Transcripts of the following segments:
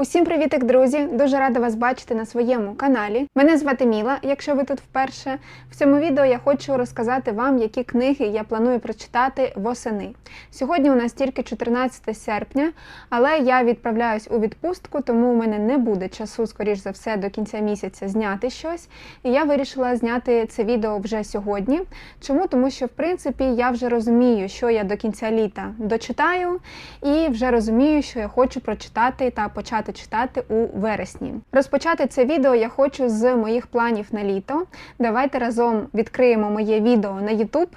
Усім привітик, друзі! Дуже рада вас бачити на своєму каналі. Мене звати Міла, якщо ви тут вперше. В цьому відео я хочу розказати вам, які книги я планую прочитати восени. Сьогодні у нас тільки 14 серпня, але я відправляюсь у відпустку, тому у мене не буде часу, скоріш за все, до кінця місяця зняти щось. І я вирішила зняти це відео вже сьогодні. Чому? Тому що, в принципі, я вже розумію, що я до кінця літа дочитаю, і вже розумію, що я хочу прочитати та почати читати у вересні. Розпочати це відео я хочу з моїх планів на літо. Давайте разом відкриємо моє відео на YouTube.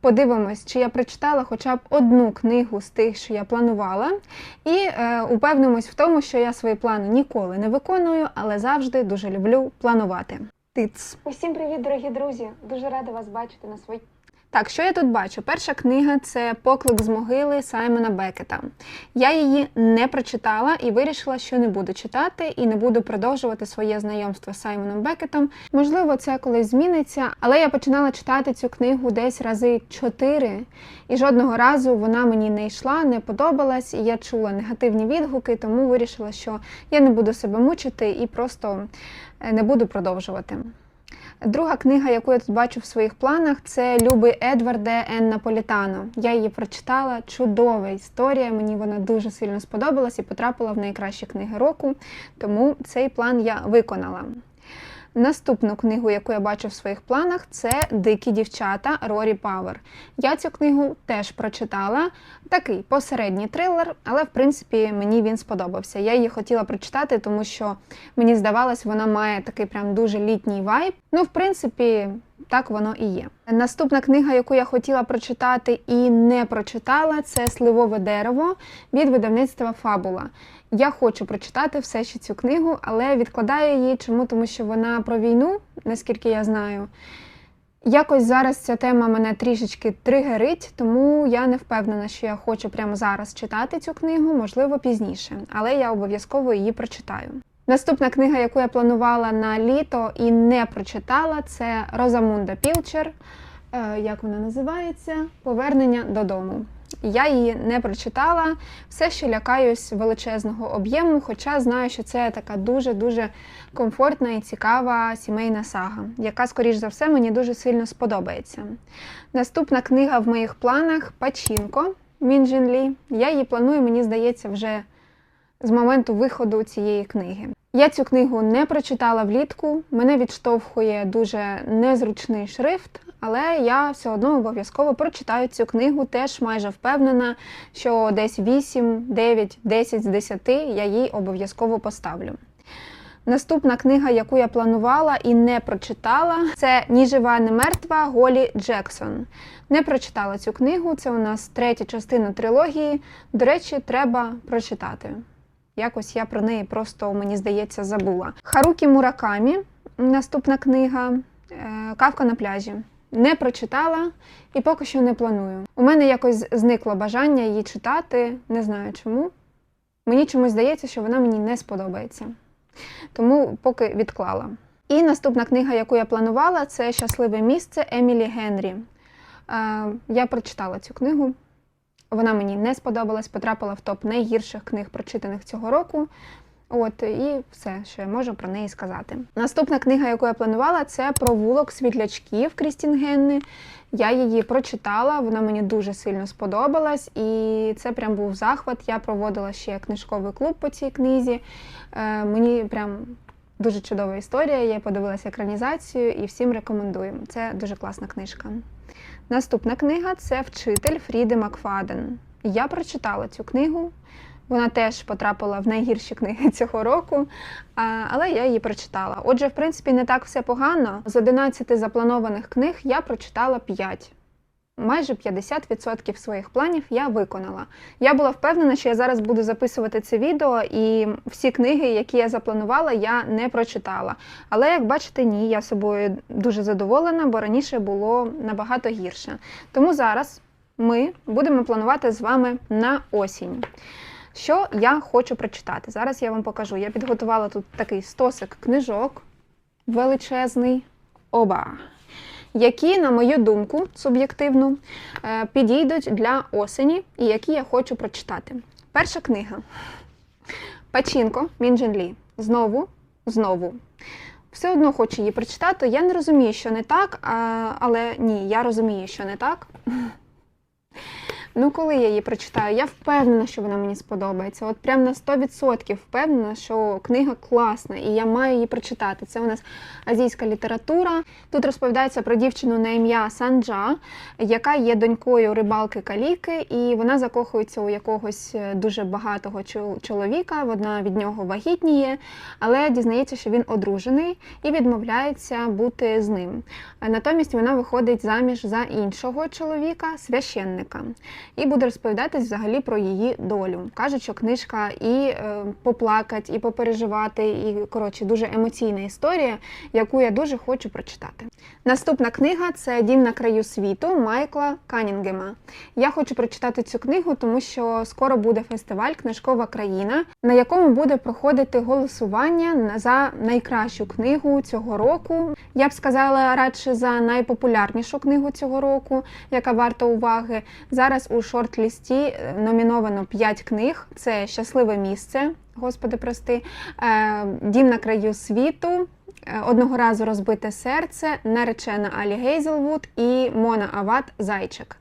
Подивимось, чи я прочитала хоча б одну книгу з тих, що я планувала, і е, упевнимось в тому, що я свої плани ніколи не виконую, але завжди дуже люблю планувати. Тиц. Усім привіт, дорогі друзі! Дуже рада вас бачити на своїй. Так, що я тут бачу? Перша книга це Поклик з могили Саймона Бекета. Я її не прочитала і вирішила, що не буду читати і не буду продовжувати своє знайомство з Саймоном Бекетом. Можливо, це колись зміниться, але я починала читати цю книгу десь рази чотири, і жодного разу вона мені не йшла, не подобалась, і я чула негативні відгуки, тому вирішила, що я не буду себе мучити і просто е, не буду продовжувати. Друга книга, яку я тут бачу в своїх планах, це Люби Едварде Ен Наполітано. Я її прочитала. Чудова історія. Мені вона дуже сильно сподобалась і потрапила в найкращі книги року. Тому цей план я виконала. Наступну книгу, яку я бачу в своїх планах, це Дикі дівчата Рорі Павер. Я цю книгу теж прочитала. Такий посередній трилер, але в принципі мені він сподобався. Я її хотіла прочитати, тому що мені здавалось, вона має такий прям дуже літній вайб. Ну, в принципі, так воно і є. Наступна книга, яку я хотіла прочитати і не прочитала, це Сливове дерево від видавництва Фабула. Я хочу прочитати все ще цю книгу, але відкладаю її. Чому? Тому що вона про війну, наскільки я знаю. Якось зараз ця тема мене трішечки тригерить, тому я не впевнена, що я хочу прямо зараз читати цю книгу, можливо, пізніше, але я обов'язково її прочитаю. Наступна книга, яку я планувала на літо і не прочитала, це Розамунда Пілчер. Е, Як вона називається? Повернення додому. Я її не прочитала, все ще лякаюсь величезного об'єму, хоча знаю, що це така дуже-дуже комфортна і цікава сімейна сага, яка, скоріш за все, мені дуже сильно сподобається. Наступна книга в моїх планах Пачінко Мінджін Лі. Я її планую, мені здається, вже з моменту виходу цієї книги. Я цю книгу не прочитала влітку, мене відштовхує дуже незручний шрифт, але я все одно обов'язково прочитаю цю книгу, теж майже впевнена, що десь 8, 9, 10 з 10 я їй обов'язково поставлю. Наступна книга, яку я планувала і не прочитала, це Ні жива, не мертва Голі Джексон. Не прочитала цю книгу, це у нас третя частина трилогії. До речі, треба прочитати. Якось я про неї просто, мені здається, забула. Харукі Муракамі, наступна книга е, Кавка на пляжі. Не прочитала і поки що не планую. У мене якось зникло бажання її читати, не знаю чому. Мені чомусь здається, що вона мені не сподобається. Тому поки відклала. І наступна книга, яку я планувала, це Щасливе місце Емілі Генрі. Е, Я прочитала цю книгу. Вона мені не сподобалась, потрапила в топ найгірших книг, прочитаних цього року. От і все, що я можу про неї сказати. Наступна книга, яку я планувала, це провулок світлячків Крістін Генни. Я її прочитала, вона мені дуже сильно сподобалась, і це прям був захват. Я проводила ще книжковий клуб по цій книзі. Е, мені прям дуже чудова історія. Я подивилася екранізацію і всім рекомендую. Це дуже класна книжка. Наступна книга це Вчитель Фріди Макфаден. Я прочитала цю книгу. Вона теж потрапила в найгірші книги цього року, але я її прочитала. Отже, в принципі, не так все погано. З 11 запланованих книг я прочитала 5. Майже 50% своїх планів я виконала. Я була впевнена, що я зараз буду записувати це відео, і всі книги, які я запланувала, я не прочитала. Але, як бачите, ні, я собою дуже задоволена, бо раніше було набагато гірше. Тому зараз ми будемо планувати з вами на осінь. Що я хочу прочитати? Зараз я вам покажу. Я підготувала тут такий стосик книжок величезний оба, які, на мою думку, суб'єктивну, е, підійдуть для осені і які я хочу прочитати. Перша книга. Пачінко Мінджин Лі. Знову, знову. Все одно хочу її прочитати. Я не розумію, що не так, але ні, я розумію, що не так. Ну, коли я її прочитаю, я впевнена, що вона мені сподобається. От прям на 100% впевнена, що книга класна, і я маю її прочитати. Це у нас азійська література. Тут розповідається про дівчину на ім'я Санджа, яка є донькою рибалки Каліки, і вона закохується у якогось е, дуже багатого чоловіка. Вона від нього вагітніє, але дізнається, що він одружений і відмовляється бути з ним. Натомість вона виходить заміж за іншого чоловіка, священника, і буде розповідатись взагалі про її долю. Кажуть, що книжка і е, поплакать, і попереживати, і коротше дуже емоційна історія, яку я дуже хочу прочитати. Наступна книга це Дім на краю світу Майкла Канінгема. Я хочу прочитати цю книгу, тому що скоро буде фестиваль Книжкова країна, на якому буде проходити голосування за найкращу книгу цього року. Я б сказала радше за найпопулярнішу книгу цього року, яка варта уваги. Зараз у шорт-лісті е, номіновано 5 книг: це Щасливе місце, Господи, прости, е, Дім на краю світу. е, Одного разу розбите серце, наречена Алі Гейзелвуд і Мона Ават Зайчик.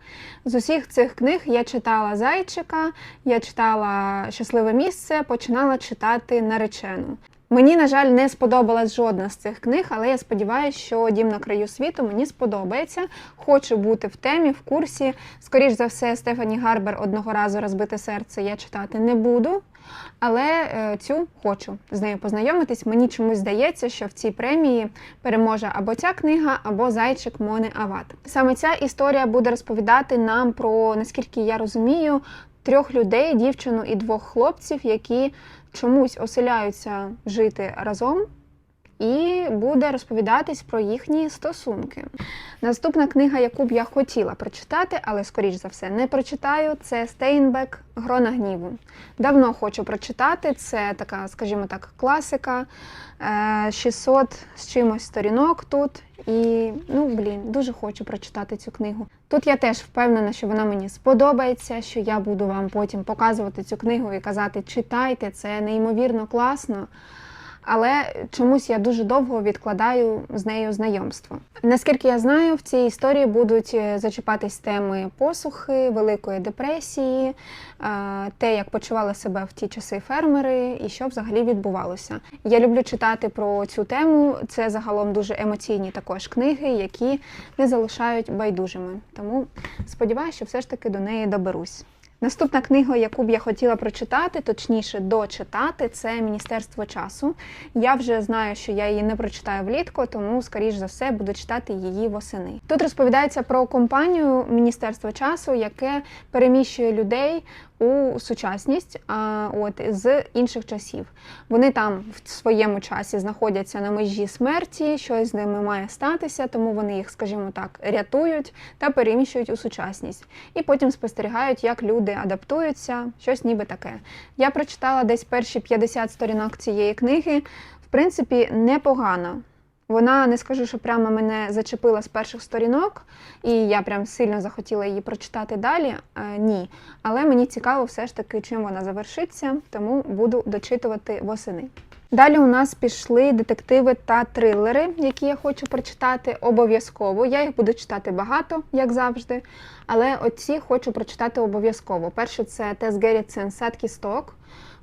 З усіх цих книг я читала Зайчика, я читала Щасливе місце, починала читати наречену. Мені, на жаль, не сподобалась жодна з цих книг, але я сподіваюся, що Дім на краю світу мені сподобається. Хочу бути в темі, в курсі. Скоріш за все, Стефані Гарбер одного разу розбите серце я читати не буду. Але е, цю хочу з нею познайомитись. Мені чомусь здається, що в цій премії переможе або ця книга, або зайчик Мони Ават. Саме ця історія буде розповідати нам про, наскільки я розумію, трьох людей, дівчину і двох хлопців, які чомусь оселяються жити разом. І буде розповідатись про їхні стосунки. Наступна книга, яку б я хотіла прочитати, але скоріш за все не прочитаю, це Стейнбек Грона гніву. Давно хочу прочитати. Це така, скажімо так, класика. Е, 600 з чимось сторінок тут. І ну блін, дуже хочу прочитати цю книгу. Тут я теж впевнена, що вона мені сподобається, що я буду вам потім показувати цю книгу і казати, читайте, це неймовірно класно. Але чомусь я дуже довго відкладаю з нею знайомство. Наскільки я знаю, в цій історії будуть е, зачіпатись теми посухи, великої депресії, е, те, як почували себе в ті часи фермери, і що взагалі відбувалося. Я люблю читати про цю тему. Це загалом дуже емоційні також книги, які не залишають байдужими. Тому сподіваюся, що все ж таки до неї доберусь. Наступна книга, яку б я хотіла прочитати, точніше дочитати, це Міністерство часу. Я вже знаю, що я її не прочитаю влітку, тому, скоріш за все, буду читати її восени. Тут розповідається про компанію Міністерство часу, яке переміщує людей у сучасність а, от, з інших часів. Вони там в своєму часі знаходяться на межі смерті, щось з ними має статися, тому вони їх, скажімо так, рятують та переміщують у сучасність. І потім спостерігають, як люди адаптуються, щось ніби таке. Я прочитала десь перші 50 сторінок цієї книги. В принципі, непогана. Вона не скажу, що прямо мене зачепила з перших сторінок, і я прям сильно захотіла її прочитати далі. Е, ні. Але мені цікаво все ж таки, чим вона завершиться, тому буду дочитувати восени. Далі у нас пішли детективи та трилери, які я хочу прочитати обов'язково. Я їх буду читати багато, як завжди. Але оці хочу прочитати обов'язково. Перше це Тес Геррітсен Садкі Сток.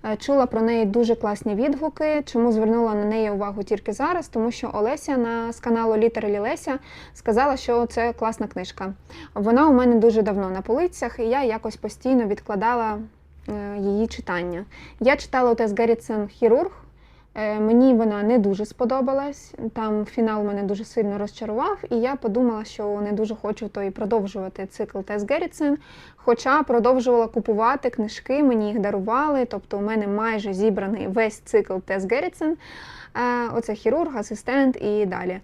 Е, Чула про неї дуже класні відгуки. Чому звернула на неї увагу тільки зараз? Тому що Олеся на з каналу Літер Лілеся сказала, що це класна книжка. Вона у мене дуже давно на полицях, і я якось постійно відкладала е, її читання. Я читала Тес Геррітсен Хірург. Е, Мені вона не дуже сподобалась. Там фінал мене дуже сильно розчарував, і я подумала, що не дуже хочу то і продовжувати цикл Тес Геррітсен. Хоча продовжувала купувати книжки, мені їх дарували. Тобто, у мене майже зібраний весь цикл Тес Геррітсен. Е, Оце хірург, асистент і далі.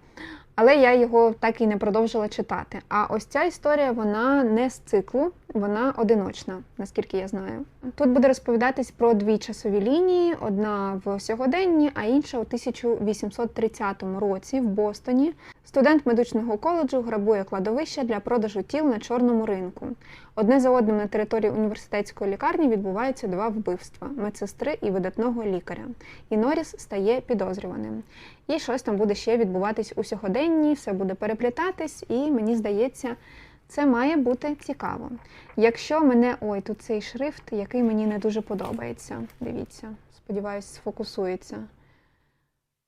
Але я його так і не продовжила читати. А ось ця історія вона не з циклу, вона одиночна, наскільки я знаю. Тут буде розповідатись про дві часові лінії: одна в сьогоденні, а інша у 1830 році в Бостоні. Студент медичного коледжу грабує кладовище для продажу тіл на чорному ринку. Одне за одним на території університетської лікарні відбуваються два вбивства медсестри і видатного лікаря. І Норріс стає підозрюваним. І щось там буде ще відбуватись у сьогоденні, все буде переплітатись, і мені здається, це має бути цікаво. Якщо мене. Ой, тут цей шрифт, який мені не дуже подобається. Дивіться, сподіваюсь, сфокусується.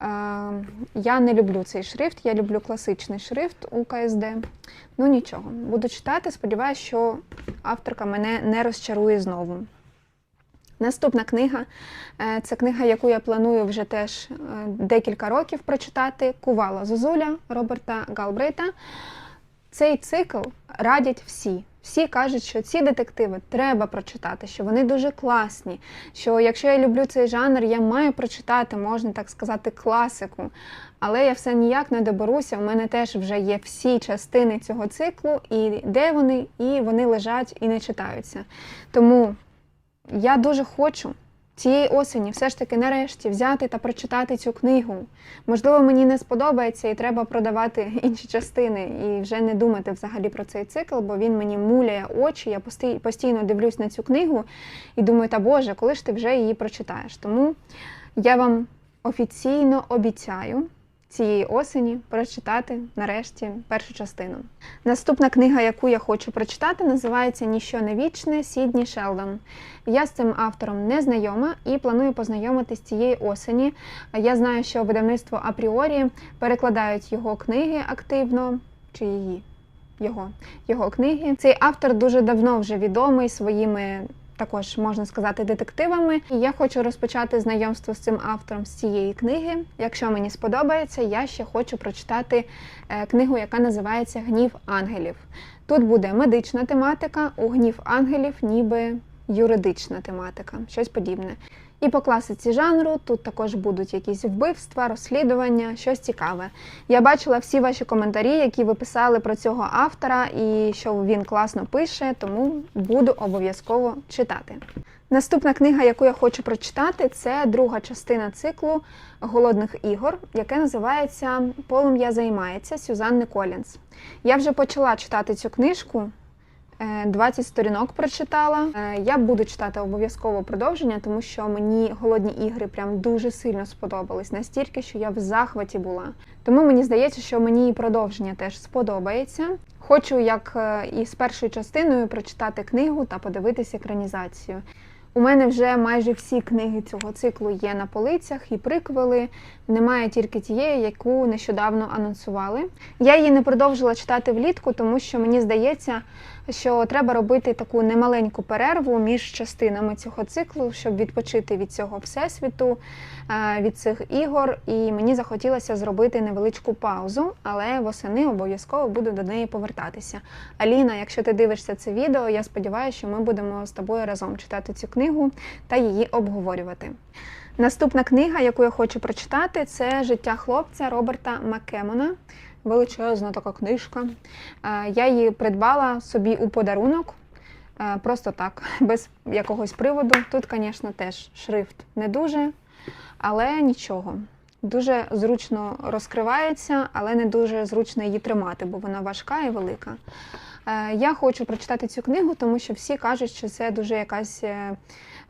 Е, Я не люблю цей шрифт, я люблю класичний шрифт у КСД. Ну нічого, буду читати. Сподіваюся, що авторка мене не розчарує знову. Наступна книга е, це книга, яку я планую вже теж е, декілька років прочитати. Кувала Зозуля Роберта Галбрейта. Цей цикл радять всі. Всі кажуть, що ці детективи треба прочитати, що вони дуже класні. Що якщо я люблю цей жанр, я маю прочитати, можна так сказати, класику. Але я все ніяк не доберуся. У мене теж вже є всі частини цього циклу, і де вони, і вони лежать і не читаються. Тому я дуже хочу цієї осені все ж таки нарешті взяти та прочитати цю книгу. Можливо, мені не сподобається і треба продавати інші частини і вже не думати взагалі про цей цикл, бо він мені муляє очі. Я постійно дивлюсь на цю книгу і думаю, та Боже, коли ж ти вже її прочитаєш? Тому я вам офіційно обіцяю. Цієї осені прочитати нарешті першу частину. Наступна книга, яку я хочу прочитати, називається Ніщо не вічне Сідні Шелдон. Я з цим автором не знайома і планую познайомитись цієї осені. Я знаю, що видавництво апріорі перекладають його книги активно чи її. Його, його книги. Цей автор дуже давно вже відомий своїми, також можна сказати, детективами. Я хочу розпочати знайомство з цим автором з цієї книги. Якщо мені сподобається, я ще хочу прочитати е, книгу, яка називається Гнів ангелів. Тут буде медична тематика, у гнів ангелів, ніби юридична тематика, щось подібне. І по класиці жанру тут також будуть якісь вбивства, розслідування, щось цікаве. Я бачила всі ваші коментарі, які ви писали про цього автора, і що він класно пише, тому буду обов'язково читати. Наступна книга, яку я хочу прочитати, це друга частина циклу Голодних ігор, яке називається Полум'я займається Сюзанни Колінс. Я вже почала читати цю книжку. Е, 20 сторінок прочитала. Е, Я буду читати обов'язково продовження, тому що мені голодні ігри прям дуже сильно сподобались, настільки, що я в захваті була. Тому мені здається, що мені і продовження теж сподобається. Хочу, як е, і з першою частиною, прочитати книгу та подивитися екранізацію. У мене вже майже всі книги цього циклу є на полицях і приквели. Немає тільки тієї, яку нещодавно анонсували. Я її не продовжила читати влітку, тому що мені здається, що треба робити таку немаленьку перерву між частинами цього циклу, щоб відпочити від цього всесвіту, е, від цих ігор. І мені захотілося зробити невеличку паузу, але восени обов'язково буду до неї повертатися. Аліна, якщо ти дивишся це відео, я сподіваюся, що ми будемо з тобою разом читати цю книгу та її обговорювати. Наступна книга, яку я хочу прочитати, це Життя хлопця Роберта Маккемона. Величезна така книжка. Е, Я її придбала собі у подарунок. е, Просто так, без якогось приводу. Тут, звісно, теж шрифт не дуже, але нічого. Дуже зручно розкривається, але не дуже зручно її тримати, бо вона важка і велика. Е, Я хочу прочитати цю книгу, тому що всі кажуть, що це дуже якась е,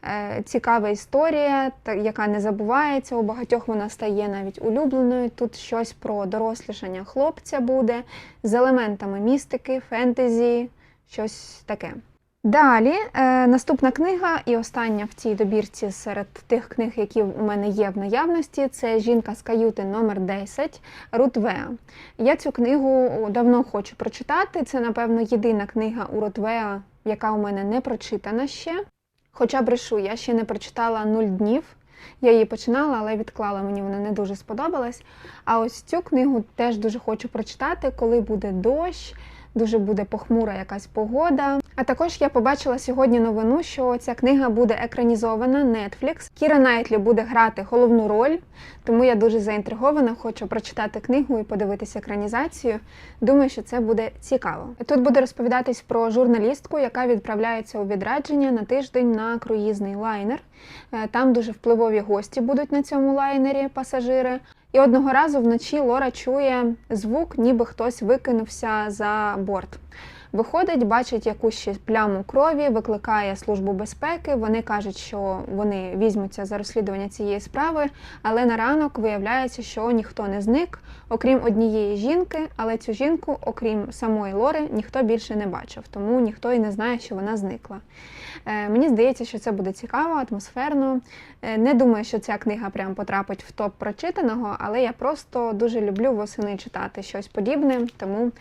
е, цікава історія, яка не забувається. У багатьох вона стає навіть улюбленою. Тут щось про дорослішання хлопця буде з елементами містики, фентезі, щось таке. Далі е, наступна книга і остання в цій добірці серед тих книг, які у мене є в наявності, це Жінка з каюти номер 10 Рут Веа. Я цю книгу давно хочу прочитати. Це, напевно, єдина книга у Рут Веа, яка у мене не прочитана ще. Хоча брешу, я ще не прочитала нуль днів. Я її починала, але відклала, мені вона не дуже сподобалась. А ось цю книгу теж дуже хочу прочитати, коли буде дощ, дуже буде похмура якась погода. А також я побачила сьогодні новину, що ця книга буде екранізована Netflix. Кіра Найтлі буде грати головну роль, тому я дуже заінтригована, хочу прочитати книгу і подивитися екранізацію. Думаю, що це буде цікаво. Тут буде розповідатись про журналістку, яка відправляється у відрядження на тиждень на круїзний лайнер. Е, Там дуже впливові гості будуть на цьому лайнері, пасажири. І одного разу вночі Лора чує звук, ніби хтось викинувся за борт. Виходить, бачить якусь ще пляму крові, викликає службу безпеки. Вони кажуть, що вони візьмуться за розслідування цієї справи, але на ранок виявляється, що ніхто не зник, окрім однієї жінки. Але цю жінку, окрім самої Лори, ніхто більше не бачив, тому ніхто і не знає, що вона зникла. Е, Мені здається, що це буде цікаво, атмосферно. Е, Не думаю, що ця книга прям потрапить в топ прочитаного, але я просто дуже люблю восени читати щось подібне, тому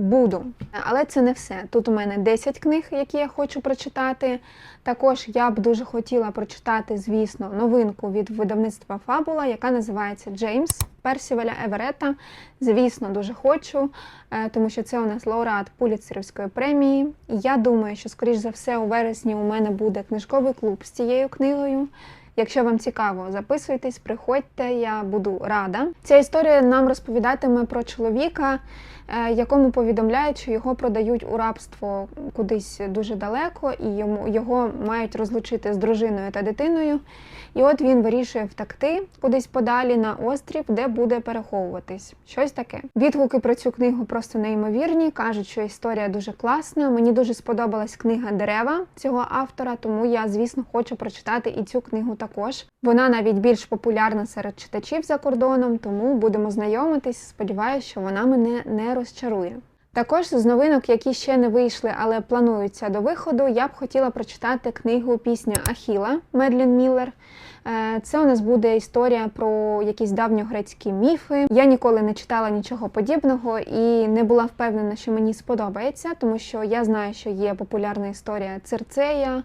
буду. Але це не все. Тут у мене 10 книг, які я хочу прочитати. Також я б дуже хотіла прочитати, звісно, новинку від видавництва Фабула, яка називається Джеймс Персівеля Еверета. Звісно, дуже хочу, е, тому що це у нас лауреат Пуліцерівської премії. І я думаю, що, скоріш за все, у вересні у мене буде книжковий клуб з цією книгою. Якщо вам цікаво, записуйтесь, приходьте, я буду рада. Ця історія нам розповідатиме про чоловіка, якому повідомляють, що його продають у рабство кудись дуже далеко, і йому його мають розлучити з дружиною та дитиною. І от він вирішує втекти кудись подалі на острів, де буде переховуватись. Щось таке. Відгуки про цю книгу просто неймовірні. кажуть, що історія дуже класна. Мені дуже сподобалась книга Дерева цього автора, тому я, звісно, хочу прочитати і цю книгу також. Вона навіть більш популярна серед читачів за кордоном, тому будемо знайомитись. Сподіваюся, що вона мене не розчарує. Також з новинок, які ще не вийшли, але плануються до виходу, я б хотіла прочитати книгу Пісня Ахіла Медлін Міллер. Е, Це у нас буде історія про якісь давньогрецькі міфи. Я ніколи не читала нічого подібного і не була впевнена, що мені сподобається, тому що я знаю, що є популярна історія Цирцея.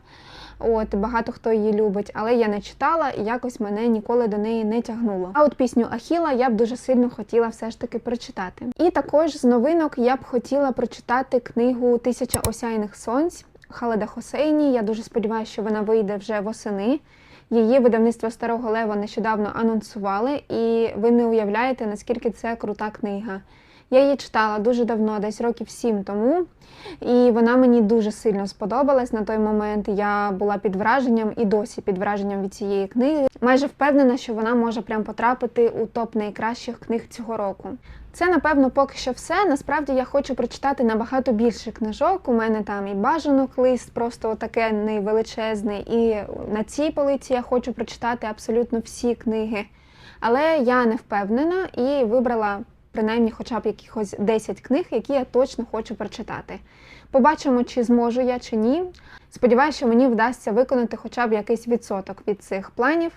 От багато хто її любить, але я не читала і якось мене ніколи до неї не тягнуло. А от пісню Ахіла я б дуже сильно хотіла все ж таки прочитати. І також з новинок я б хотіла прочитати книгу Тисяча осяйних сонць Халеда Хосейні. Я дуже сподіваюся, що вона вийде вже восени. Її видавництво Старого Лева нещодавно анонсували, і ви не уявляєте, наскільки це крута книга. Я її читала дуже давно, десь років сім тому, і вона мені дуже сильно сподобалась на той момент. Я була під враженням і досі під враженням від цієї книги. Майже впевнена, що вона може прям потрапити у топ найкращих книг цього року. Це, напевно, поки що все. Насправді я хочу прочитати набагато більше книжок. У мене там і бажанок лист, просто таке величезний. І на цій полиці я хочу прочитати абсолютно всі книги. Але я не впевнена і вибрала принаймні хоча б якихось 10 книг, які я точно хочу прочитати. Побачимо, чи зможу я, чи ні. Сподіваюся, що мені вдасться виконати хоча б якийсь відсоток від цих планів.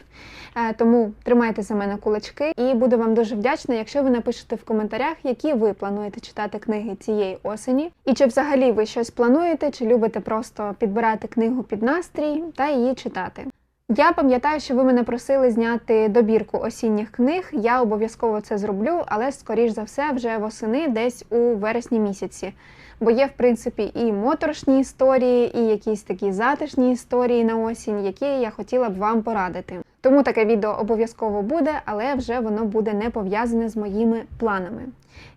Е, Тому тримайте за мене кулачки і буду вам дуже вдячна, якщо ви напишете в коментарях, які ви плануєте читати книги цієї осені, і чи взагалі ви щось плануєте, чи любите просто підбирати книгу під настрій та її читати. Я пам'ятаю, що ви мене просили зняти добірку осінніх книг. Я обов'язково це зроблю, але скоріш за все вже восени, десь у вересні місяці. Бо є, в принципі, і моторошні історії, і якісь такі затишні історії на осінь, які я хотіла б вам порадити. Тому таке відео обов'язково буде, але вже воно буде не пов'язане з моїми планами.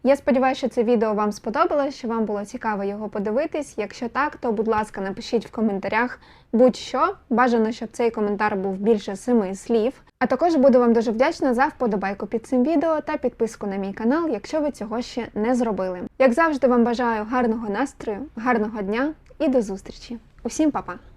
Я сподіваюся, що це відео вам сподобалось, що вам було цікаво його подивитись. Якщо так, то будь ласка, напишіть в коментарях будь-що. Бажано, щоб цей коментар був більше семи слів. А також буду вам дуже вдячна за вподобайку під цим відео та підписку на мій канал, якщо ви цього ще не зробили. Як завжди, вам бажаю гарного настрою, гарного дня і до зустрічі. Усім па-па!